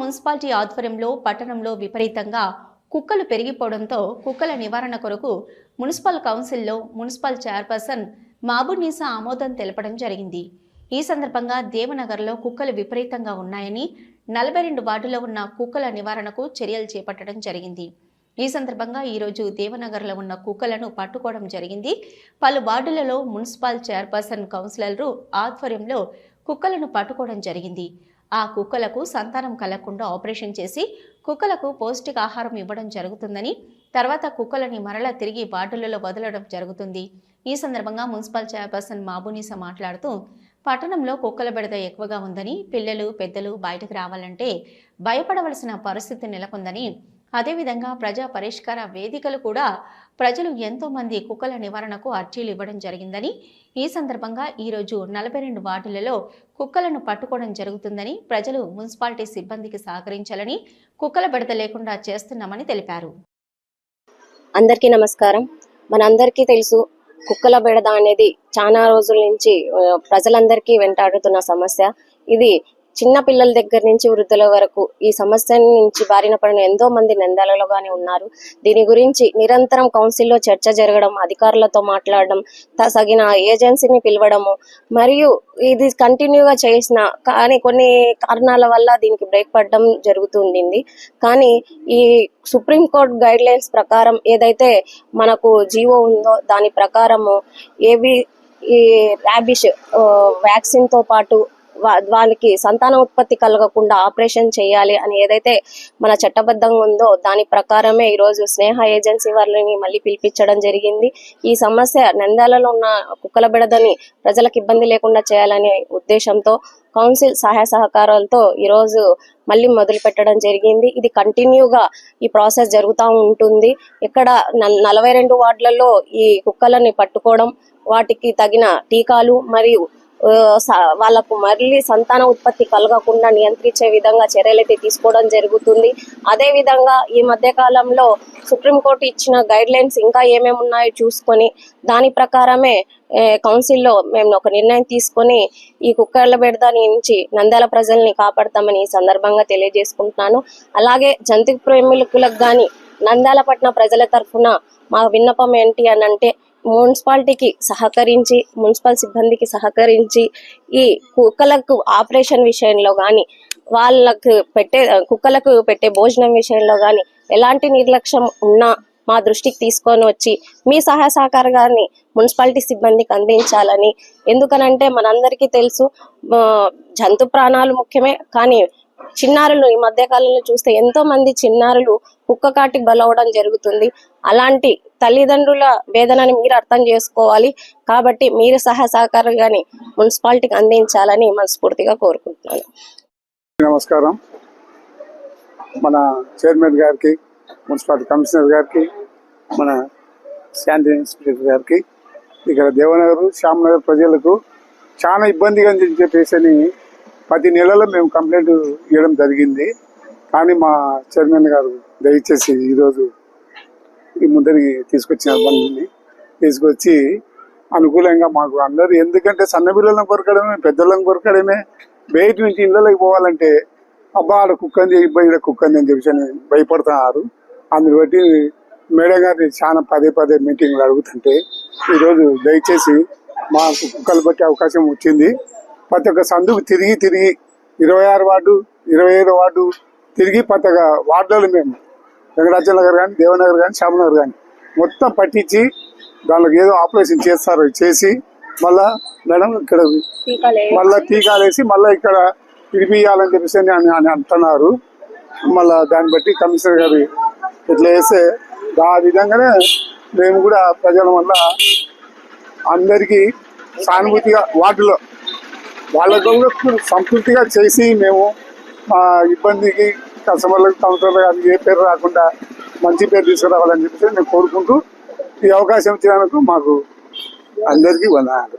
Municipality ఆధ్వర్యంలో పట్టణంలో విపరీతంగా కుక్కలు పెరిగిపోవడంతో కుక్కల నివారణ కొరకు మున్సిపల్ కౌన్సిల్లో మున్సిపల్ చైర్పర్సన్ మాబునీసా ఆమోదం తెలపడం జరిగింది. ఈ సందర్భంగా దేవనగర్లో కుక్కలు విపరీతంగా ఉన్నాయని నలభై రెండు వార్డులో ఉన్న కుక్కల నివారణకు చర్యలు చేపట్టడం జరిగింది. ఈ సందర్భంగా ఈరోజు దేవనగర్లో ఉన్న కుక్కలను పట్టుకోవడం జరిగింది. పలు వార్డులలో మున్సిపల్ చైర్పర్సన్ కౌన్సిలర్లు ఆధ్వర్యంలో కుక్కలను పట్టుకోవడం జరిగింది. ఆ కుక్కలకు సంతానం కలగకుండా ఆపరేషన్ చేసి కుక్కలకు పౌష్టికాహారం ఇవ్వడం జరుగుతుందని తర్వాత కుక్కలని మరలా తిరిగి వార్డులలో వదలడం జరుగుతుంది. ఈ సందర్భంగా మున్సిపల్ చైర్పర్సన్ మాబునీసా మాట్లాడుతూ పట్టణంలో కుక్కల బెడద ఎక్కువగా ఉందని పిల్లలు పెద్దలు బయటకు రావాలంటే భయపడవలసిన పరిస్థితి నెలకొందని అదేవిధంగా ప్రజా పరిష్కార వేదికలు కూడా ప్రజలు ఎంతో మంది కుక్కల నివారణకు అర్జీలు ఇవ్వడం జరిగిందని ఈ సందర్భంగా ఈరోజు నలభై రెండు వార్డులలో కుక్కలను పట్టుకోవడం జరుగుతుందని ప్రజలు మున్సిపాలిటీ సిబ్బందికి సహకరించాలని కుక్కల బెడత లేకుండా చేస్తున్నామని తెలిపారు. అందరికీ నమస్కారం. మనందరికీ తెలుసు కుక్కల బెడద అనేది చాలా రోజుల నుంచి ప్రజలందరికీ వెంటాడుతున్న సమస్య. ఇది చిన్న పిల్లల దగ్గర నుంచి వృద్ధుల వరకు ఈ సమస్య నుంచి బారిన పడిన ఎంతో మంది నిందలలో ఉన్నారు. దీని గురించి నిరంతరం కౌన్సిల్లో చర్చ జరగడం అధికారులతో మాట్లాడడం తగిన ఏజెన్సీని పిలవడము మరియు ఇది కంటిన్యూగా చేసిన కానీ కొన్ని కారణాల వల్ల దీనికి బ్రేక్ పడడం జరుగుతుండింది కానీ ఈ సుప్రీం కోర్ట్ గైడ్ లైన్స్ ప్రకారం ఏదైతే మనకు జీవో ఉందో దాని ప్రకారము ఏవి ఈ ర్యాబిష్ వ్యాక్సిన్తో పాటు వాళ్ళకి సంతాన ఉత్పత్తి కలగకుండా ఆపరేషన్ చేయాలి అని ఏదైతే మన చట్టబద్ధంగా ఉందో దాని ప్రకారమే ఈరోజు స్నేహ ఏజెన్సీ వాళ్ళని మళ్ళీ పిలిపించడం జరిగింది. ఈ సమస్య నంద్యాలలో ఉన్న కుక్కల బెడదని ప్రజలకు ఇబ్బంది లేకుండా చేయాలనే ఉద్దేశంతో కౌన్సిల్ సహాయ సహకారాలతో ఈరోజు మళ్ళీ మొదలు పెట్టడం జరిగింది. ఇది కంటిన్యూగా ఈ ప్రాసెస్ జరుగుతూ ఉంటుంది. ఇక్కడ న- నలభై రెండు వార్డులలో ఈ కుక్కలని పట్టుకోవడం వాటికి తగిన టీకాలు మరియు వాళ్ళకు మళ్ళీ సంతాన ఉత్పత్తి కలగకుండా నియంత్రించే విధంగా చర్యలైతే తీసుకోవడం జరుగుతుంది. అదే విధంగా ఈ మధ్య కాలంలో సుప్రీంకోర్టు ఇచ్చిన గైడ్ లైన్స్ ఇంకా ఏమేమి ఉన్నాయో చూసుకొని దాని ప్రకారమే కౌన్సిల్లో మేము ఒక నిర్ణయం తీసుకొని ఈ కుక్కర్ల బెడద నుంచి నంద్యాల ప్రజల్ని కాపాడతామని ఈ సందర్భంగా తెలియజేసుకుంటున్నాను. అలాగే జంతు ప్రేమికులకు కానీ నంద్యాల పట్న ప్రజల తరఫున మా విన్నపం ఏంటి అని అంటే మున్సిపాలిటీకి సహకరించి మున్సిపల్ సిబ్బందికి సహకరించి ఈ కుక్కలకు ఆపరేషన్ విషయంలో కానీ వాళ్ళకు పెట్టే కుక్కలకు పెట్టే భోజనం విషయంలో కానీ ఎలాంటి నిర్లక్ష్యం ఉన్నా మా దృష్టికి తీసుకొని వచ్చి మీ సహాయ సహకారాన్ని మున్సిపాలిటీ సిబ్బందికి అందించాలని. ఎందుకనంటే మనందరికీ తెలుసు జంతు ప్రాణాలు ముఖ్యమే కానీ చిన్నారులు ఈ మధ్య కాలంలో చూస్తే ఎంతో మంది చిన్నారులు కుక్క కాటికి బలవడం జరుగుతుంది. అలాంటి తల్లిదండ్రుల వేదనని మీరు అర్థం చేసుకోవాలి. కాబట్టి మీరు సహా సహకారం కానీ మున్సిపాలిటీకి అందించాలని మనస్ఫూర్తిగా కోరుకుంటున్నాను. నమస్కారం. మన చైర్మన్ గారికి మున్సిపాలిటీ కమిషనర్ గారికి మన శాంతి ఇన్స్పెక్టర్ గారికి ఇక్కడ దేవనగర్ శ్యామనగర్ ప్రజలకు చాలా ఇబ్బందిగా అని చెప్పేసి పది నెలల్లో మేము కంప్లైంట్ ఇవ్వడం జరిగింది. కానీ మా చైర్మన్ గారు దయచేసి ఈరోజు ఈ ముందరి తీసుకొచ్చిన బండిని తీసుకొచ్చి అనుకూలంగా మాకు అందరూ ఎందుకంటే సన్నపిల్లలను కొరకడమే పెద్దలను కొరకడమే బయట నుంచి ఇళ్ళలోకి పోవాలంటే అబ్బా ఆడ కుక్కంది ఇక్కడ కుక్కంది అని చెప్పేసి అని భయపడుతున్నారు. అందుని బట్టి మేడం గారిని చాలా పదే పదే మీటింగ్లు అడుగుతుంటే ఈరోజు దయచేసి మాకు కుక్కలు పట్టే అవకాశం వచ్చింది. ప్రతి ఒక్క సందుకు తిరిగి తిరిగి ఇరవై ఆరు వార్డు ఇరవై ఐదు వార్డు తిరిగి ప్రతి ఒక్క వార్డులలో మేము. వెంకటాచల నగర్ కానీ దేవనగర్ కానీ శ్యామనగర్ కానీ మొత్తం పట్టించి దానికి ఏదో ఆపరేషన్ చేస్తారు. చేసి మళ్ళా మేడం ఇక్కడ మళ్ళా టీకాలు వేసి మళ్ళీ ఇక్కడ పిలిపియాలని చెప్పేసి అని అని- అని అంటున్నారు. మళ్ళా దాన్ని బట్టి కమిషనర్ గారు ఇట్లా వేస్తే ఆ విధంగానే మేము కూడా ప్రజల వల్ల అందరికీ సానుభూతిగా వాటిలో వాళ్ళతో కూడా సంతృప్తిగా చేసి మేము మా ఇబ్బందికి కస్టమర్లకు కౌంటర్లు అది ఏ పేరు రాకుండా మంచి పేరు తీసుకురావాలని చెప్పేసి నేను కోరుకుంటూ ఈ అవకాశం ఇచ్చినందుకు మాకు అందరికీ వందనాలు.